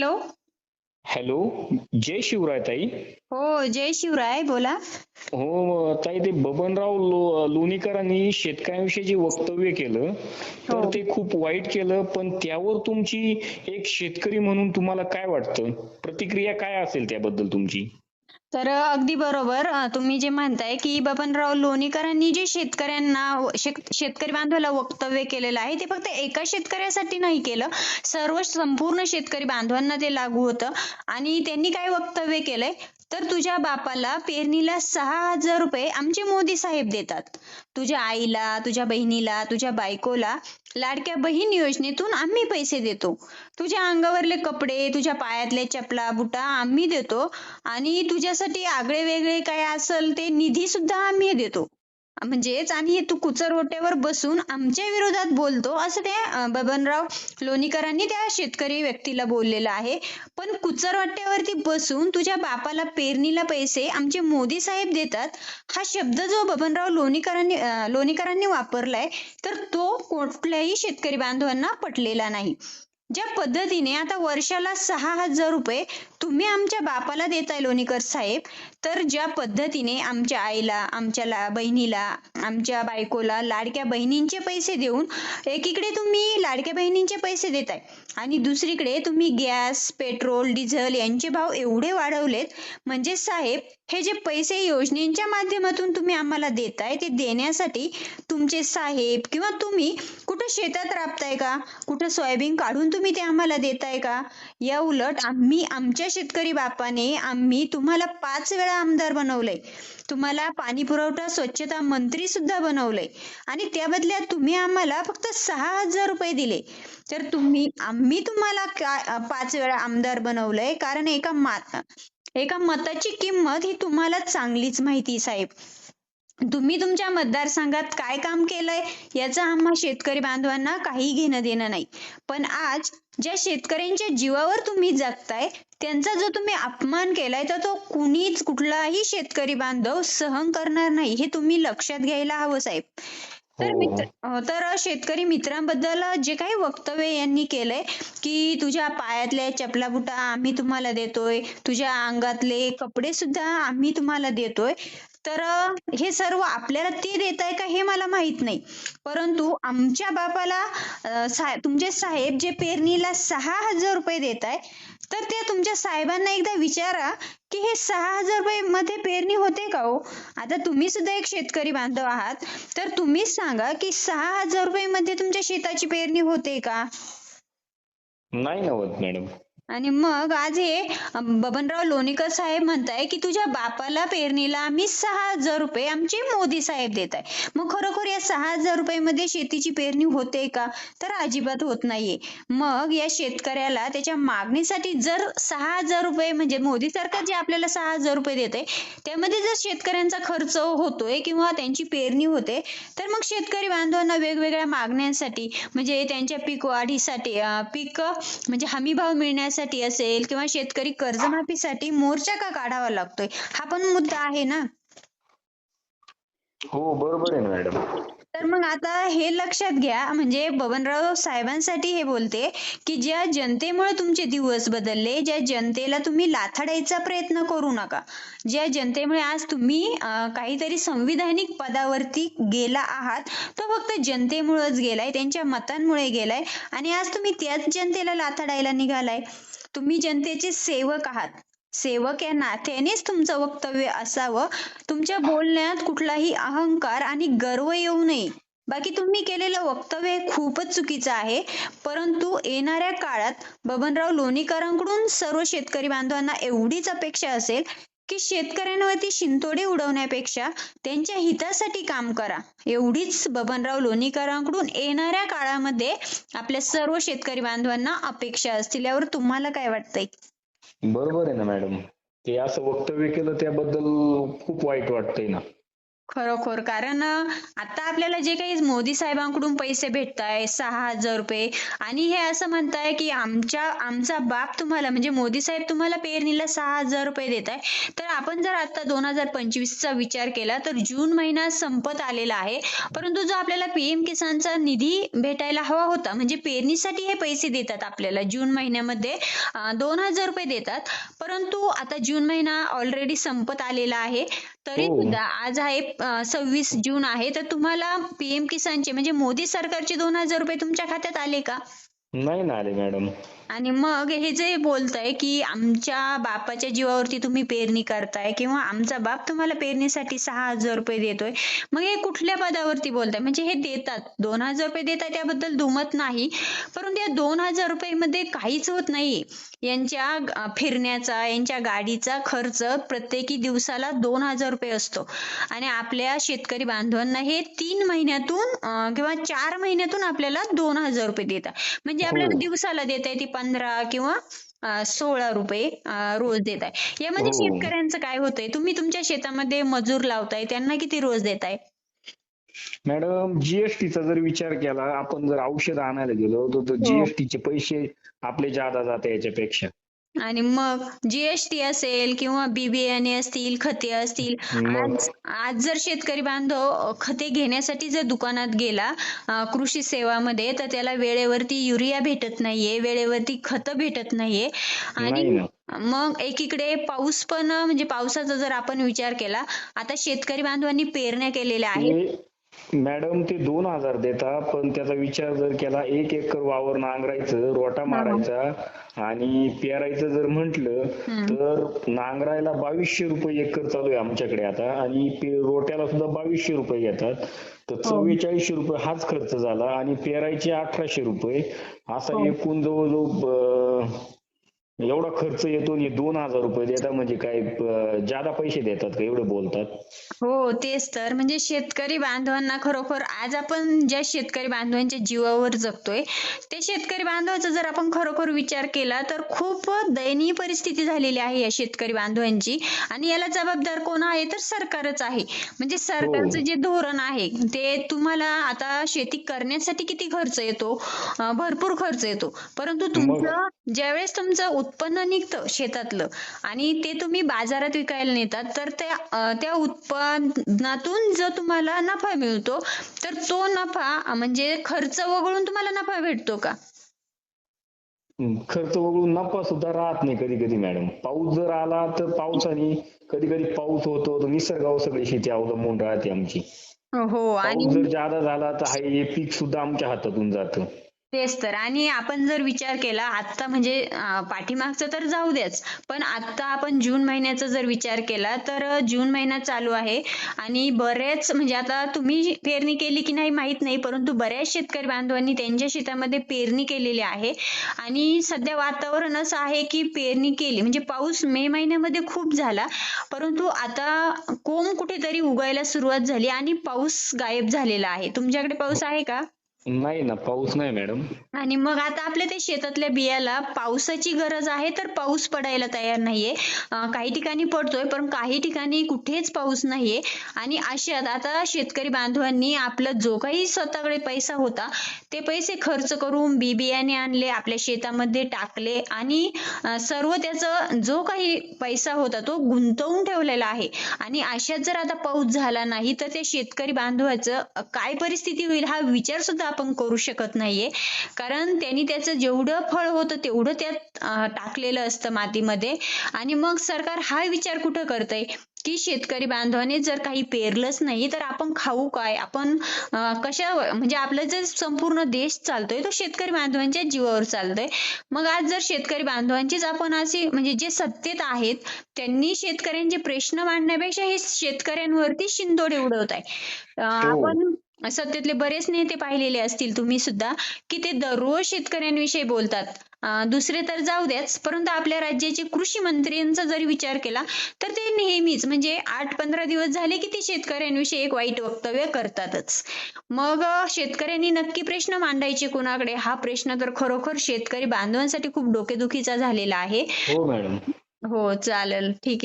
Hello. Hello जय शिवराय ताई. हो जय शिवराय बोला. हो ताई ते बबनराव लो लोणीकरांनी शेतकऱ्यांविषयी जे वक्तव्य केलं तर हो. ते खूप वाईट केलं पण त्यावर तुमची एक शेतकरी म्हणून तुम्हाला काय वाटतं? प्रतिक्रिया काय असेल त्याबद्दल तुमची? तर अगदी बरोबर. तुम्ही जे म्हणताय की बबनराव लोणीकरांनी जे शेतकऱ्यांना शेतकरी बांधवाला वक्तव्य केलेलं आहे ते फक्त एका शेतकऱ्यासाठी नाही केलं. सर्व संपूर्ण शेतकरी बांधवांना ते लागू होतं. आणि त्यांनी काय वक्तव्य केलंय? तर तुझ्या बापाला पेरणीला सहा हजार रुपये आमचे मोदी साहेब देतात. तुझ्या आईला तुझ्या बहिणीला तुझ्या बायकोला लाडक्या बहीण योजनेतून आम्ही पैसे देतो. तुझ्या अंगावरले कपडे तुझ्या पायातले चपला बुटा आम्ही देतो. आणि तुझ्यासाठी आगळे वेगळे काय असेल ते निधी सुद्धा आम्ही देतो. म्हणजेच आणि तू कुचरवट्यावर बसून आमच्या विरोधात बोलतो असं त्या बबनराव लोणीकरांनी त्या शेतकरी व्यक्तीला बोललेलं आहे. पण कुचरवट्यावरती बसून तुझ्या बापाला पेरणीला पैसे आमचे मोदी साहेब देतात हा शब्द जो बबनराव लोणीकरांनी लोणीकरांनी वापरलाय तर तो कुठल्याही शेतकरी बांधवांना पटलेला नाही. ज्या पद्धतीने आता वर्षाला सहा हजार रुपये तुम्ही आमच्या बापाला देताय लोणीकर साहेब तर ज्या पद्धतीने आमच्या आईला आमच्या बहिणीला आमच्या बायकोला लाडक्या बहिणींचे पैसे देऊन एकीकडे तुम्ही लाडक्या बहिणींचे पैसे देताय आणि दुसरीकडे तुम्ही गॅस पेट्रोल डिझेल यांचे भाव एवढे वाढवलेत म्हणजे साहेब हे जे पैसे योजनेच्या माध्यमातून तुम्ही आम्हाला देताय ते देण्यासाठी तुमचे साहेब किंवा तुम्ही कुठं शेतात राबताय का? कुठं सोयाबीन काढून तुम्ही ते आम्हाला देताय का? या उलट आम्ही आमच्या शेतकरी बापाने आम्ही तुम्हाला पाच वेळा आमदार बनवलंय. तुम्हाला पाणी पुरवठा स्वच्छता मंत्री सुद्धा बनवलंय. आणि त्या बदल्यात तुम्ही आम्हाला फक्त सहा हजार रुपये दिले. तर तुम्ही आम्ही तुम्हाला पाच वेळा आमदार बनवलंय. कारण एका मा एका मताची किंमत ही तुम्हाला चांगलीच माहिती साहेब. तुम्ही तुमच्या मतदारसंघात काय काम केलंय याचं आम्हा शेतकरी बांधवांना काही घेणं देणं नाही पण आज ज्या शेतकऱ्यांच्या जीवावर तुम्ही जगताय त्यांचा जो तुम्ही अपमान केलाय तर तो कुणीच कुठलाही शेतकरी बांधव सहन करणार नाही हे तुम्ही लक्षात घ्यायला हवं साहेब तर हो. मित्र तर शेतकरी मित्रांबद्दल जे काही वक्तव्य यांनी केलंय की तुझ्या पायातल्या चपला बुटा आम्ही तुम्हाला देतोय तुझ्या अंगातले कपडे सुद्धा आम्ही तुम्हाला देतोय तर हे सर्व आपल्याला ते देत आहे का हे मला माहीत नाही. परंतु आमच्या बापाला तुमचे साहेब जे पेरणीला सहा हजार रुपये देत आहे तर त्या तुमच्या साहेबांना एकदा विचारा की हे सहा हजार रुपये मध्ये पेरणी होते का हो? आता तुम्ही सुद्धा एक शेतकरी बांधव आहात तर तुम्हीच सांगा की सहा हजार रुपये मध्ये तुमच्या शेताची पेरणी होते का? नाही ना होत मॅडम. आणि मग आज हे बबनराव लोणीकर साहेब म्हणताय की तुझ्या बापाला पेरणीला आम्ही सहा हजार रुपये आमचे मोदी साहेब देत आहे. मग खरोखर या सहा हजार रुपयामध्ये शेतीची पेरणी होते का? तर अजिबात होत नाहीये. मग या शेतकऱ्याला त्याच्या मागणीसाठी जर सहा हजार रुपये म्हणजे मोदी सरकार जे आपल्याला सहा हजार रुपये देते त्यामध्ये जर शेतकऱ्यांचा खर्च होतोय किंवा त्यांची पेरणी होते तर मग शेतकरी बांधवांना वेगवेगळ्या मागण्यांसाठी म्हणजे त्यांच्या पीक वाढीसाठी पीक म्हणजे हमी भाव मिळण्यासाठी असेल किंवा शेतकरी कर्जमाफीसाठी मोर्चा का काढावा लागतोय? हा पण मुद्दा आहे ना. हो बरोबर आहे ना मॅडम. तर मग आता हे लक्षात घ्या म्हणजे बबनराव साहेबांसाठी हे बोलते की ज्या जनतेमुळे तुमचे दिवस बदलले ज्या जनतेला तुम्ही लाथाडायचा प्रयत्न करू नका ज्या जनतेमुळे आज तुम्ही काहीतरी संविधानिक पदावरती गेला आहात तो फक्त जनतेमुळेच गेलाय त्यांच्या मतांमुळे गेलाय आणि आज तुम्ही त्याच जनतेला लाथाडायला निघालाय. तुम्ही जनतेचे सेवक आहात. सेवक या नात्यानेच तुमचं वक्तव्य असावं. तुमच्या बोलण्यात कुठलाही अहंकार आणि गर्व येऊ नये. बाकी तुम्ही केलेलं वक्तव्य खूपच चुकीचं आहे. परंतु येणाऱ्या काळात बबनराव लोणीकरांकडून सर्व शेतकरी बांधवांना एवढीच अपेक्षा असेल की शेतकऱ्यांवरती शिंतोडे उडवण्यापेक्षा त्यांच्या हितासाठी काम करा. एवढीच बबनराव लोणीकरांकडून येणाऱ्या काळामध्ये आपल्या सर्व शेतकरी बांधवांना अपेक्षा असतील यावर तुम्हाला काय वाटतंय? बरोबर आहे ना मॅडम. ते असं वक्तव्य केलं त्याबद्दल खूप वाईट वाटतंय ना. खरोखर. कारण आता आपल्याला जे काही मोदी साहेबांकडून पैसे भेटताय सहा हजार रुपये आणि हे असं म्हणताय की आमच्या आमचा बाप तुम्हाला म्हणजे मोदी साहेब तुम्हाला पेरणीला सहा हजार रुपये देत आहे तर आपण जर आता दोन हजार पंचवीसचा विचार केला तर जून महिना संपत आलेला आहे. परंतु जो आपल्याला पीएम किसानचा निधी भेटायला हवा होता म्हणजे पेरणीसाठी हे पैसे देतात आपल्याला जून महिन्यामध्ये दोन हजार रुपये देतात. परंतु आता जून महिना ऑलरेडी संपत आलेला आहे. तरी हो. सुद्धा आज आहे सव्वीस जून आहे. तर तुम्हाला पीएम किसानचे म्हणजे मोदी सरकारचे दोन हजार रुपये तुमच्या खात्यात आले का? नाही ना आले मॅडम. आणि मग हे जे बोलताय की आमच्या बापाच्या जीवावरती तुम्ही पेरणी करताय किंवा आमचा बाप तुम्हाला पेरणीसाठी सहा हजार रुपये देतोय मग हे कुठल्या पदावरती बोलताय? म्हणजे हे देतात. दोन हजार रुपये देताय त्याबद्दल दुमत नाही परंतु या दोन हजार रुपये मध्ये काहीच होत नाही यांच्या फिरण्याचा यांच्या गाडीचा खर्च प्रत्येकी दिवसाला दोन हजार रुपये असतो. आणि आपल्या शेतकरी बांधवांना हे तीन महिन्यातून किंवा चार महिन्यातून आपल्याला दोन हजार रुपये देतात. म्हणजे आपल्याला हो. दिवसाला देत आहे ती पंधरा किंवा सोळा रुपये रोज देत आहे यामध्ये हो. शेतकऱ्यांचं काय होतंय तुम्ही तुमच्या शेतामध्ये मजूर लावताय त्यांना किती रोज देताय मॅडम जीएसटीचा जर विचार केला आपण जर औषध आणायला गेलो तर हो. जीएसटीचे पैसे आपले जादा जाते याच्यापेक्षा आणि मग जीएसटी असेल किंवा बी बियाणे असतील खते असतील आज आज जर शेतकरी बांधव खते घेण्यासाठी जर दुकानात गेला कृषी सेवामध्ये तर त्याला वेळेवरती युरिया भेटत नाहीये वेळेवरती खतं भेटत नाहीये. आणि मग एकीकडे पाऊस पण म्हणजे पावसाचा जर आपण विचार केला आता शेतकरी बांधवांनी पेरण्या केलेल्या आहेत. मॅडम ते दोन हजार देता पण त्याचा विचार जर केला एक एकर वावर नांगरायचं रोटा मारायचा आणि पेरायचं जर म्हंटल. तर नांगरायला बावीसशे रुपये एकर चालू आहे आमच्याकडे आता आणि रोट्याला सुद्धा बावीसशे रुपये घेतात तर चव्वेचाळीसशे रुपये हाच खर्च झाला आणि पेरायचे अठराशे रुपये असा हो. एकूण जवळजवळ एवढा खर्च येतो आणि दोन हजार रुपये देतात म्हणजे काय जादा पैसे देतात का? एवढे बोलतात. हो तेच तर. म्हणजे शेतकरी बांधवांना खरोखर आज आपण ज्या शेतकरी बांधवांच्या जीवावर जगतोय ते शेतकरी बांधवाचा जर आपण खरोखर विचार केला तर खूप दयनीय परिस्थिती झालेली आहे या शेतकरी बांधवांची. आणि याला जबाबदार कोण आहे? तर सरकारच आहे. म्हणजे सरकारचं जे धोरण आहे ते तुम्हाला आता शेती करण्यासाठी किती खर्च येतो? भरपूर खर्च येतो. परंतु तुमचं ज्यावेळेस तुमचं उत्पन्न निघतं शेतातलं. आणि ते तुम्ही बाजारात विकायला नेतात तर त्या त्या उत्पन्नातून जो तुम्हाला नफा मिळतो तर तो नफा म्हणजे खर्च वगळून तुम्हाला नफा भेटतो का? खर्च वगळून नफा सुद्धा राहत नाही कधी कधी मॅडम. पाऊस जर आला तर पावसाने कधी कधी पाऊस होतो तर निसर्गावर सगळी शेती अवलंबून राहते आमची. हो आणि पाऊस जर जादा झाला तर हा हे पीक सुद्धा आमच्या हातातून जातं. तेच तर. आणि आपण जर विचार केला आता म्हणजे पाठीमागचं तर जाऊ द्याच पण आता आपण जून महिन्याचा जर विचार केला तर जून महिना चालू आहे. आणि बरेच म्हणजे आता तुम्ही पेरणी केली की नाही माहीत नाही परंतु बऱ्याच शेतकरी बांधवांनी त्यांच्या शेतामध्ये पेरणी केलेली आहे. आणि सध्या वातावरण असं आहे की पेरणी केली म्हणजे पाऊस मे महिन्यामध्ये खूप झाला. परंतु आता कोंब कुठेतरी उगायला सुरुवात झाली आणि पाऊस गायब झालेला आहे. तुमच्याकडे पाऊस आहे का? नाही ना पाऊस नाही मॅडम. आणि मग आता आपल्या ते शेतातल्या बियाला पावसाची गरज आहे तर पाऊस पडायला तयार नाहीये. काही ठिकाणी पडतोय पण काही ठिकाणी कुठेच पाऊस नाहीये. आणि अशात आता शेतकरी बांधवांनी आपला जो काही स्वतःकडे पैसा होता ते पैसे खर्च करून बी बियाणे आणले आपल्या शेतामध्ये टाकले आणि सर्व त्याचा जो काही पैसा होता तो गुंतवून ठेवलेला आहे. आणि अशात जर आता पाऊस झाला नाही तर त्या शेतकरी बांधवाचं काय परिस्थिती होईल हा विचार सुद्धा आपण करू शकत नाहीये. कारण त्यांनी त्याचं जेवढं फळ होतं तेवढं त्यात टाकलेलं असतं मातीमध्ये. आणि मग सरकार हा विचार कुठं करतंय? की शेतकरी बांधवाने जर काही पेरलंच नाही तर आपण खाऊ काय? आपण कशा म्हणजे आपला जे संपूर्ण देश चालतोय तो शेतकरी बांधवांच्या जीवावर चालतोय. मग आज जर शेतकरी बांधवांचीच आपण अशी म्हणजे जे सत्तेत आहेत त्यांनी शेतकऱ्यांचे प्रश्न मांडण्यापेक्षा हे शेतकऱ्यांवरती शिंदोडे उडवत आहे आपण सत्तेतले बरेच नेते पाहिलेले असतील तुम्ही सुद्धा की ते दररोज शेतकऱ्यांविषयी बोलतात. दुसरे तर जाऊ द्याच परंतु आपल्या राज्याचे कृषी मंत्र्यांचा जरी विचार केला तर ते नेहमीच म्हणजे आठ पंधरा दिवस झाले की ते शेतकऱ्यांविषयी एक वाईट वक्तव्य करतातच. मग शेतकऱ्यांनी नक्की प्रश्न मांडायचे कोणाकडे? हा प्रश्न तर खरोखर शेतकरी बांधवांसाठी खूप डोकेदुखीचा झालेला आहे. हो मॅडम. हो चालेल. ठीक आहे.